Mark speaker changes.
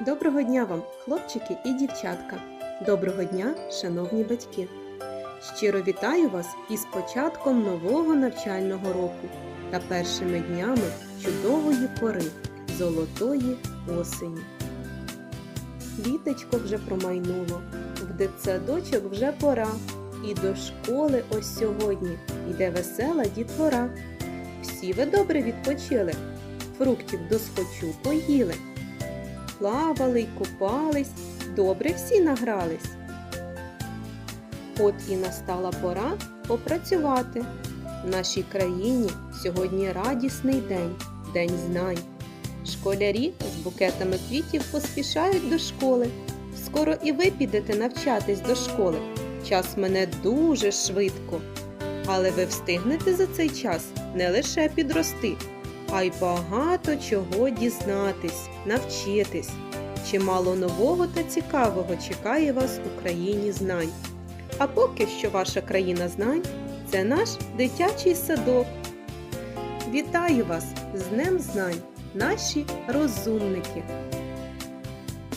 Speaker 1: Доброго дня вам, хлопчики і дівчатка! Доброго дня, шановні батьки! Щиро вітаю вас із початком нового навчального року та першими днями чудової пори золотої осені. Літечко вже промайнуло, в дитсадочок вже пора, і до школи ось сьогодні йде весела дітвора. Всі ви добре відпочили, фруктів досхочу поїли. Плавали й купались, добре всі награлись. От і настала пора попрацювати. В нашій країні сьогодні радісний день, день знань. Школярі з букетами квітів поспішають до школи. Скоро і ви підете навчатись до школи. Час мене дуже швидко. Але ви встигнете за цей час не лише підрости, а й багато чого дізнатись, навчитись. Чимало нового та цікавого чекає вас у країні знань. А поки що ваша країна знань це наш дитячий садок. Вітаю вас з Днем Знань, наші розумники!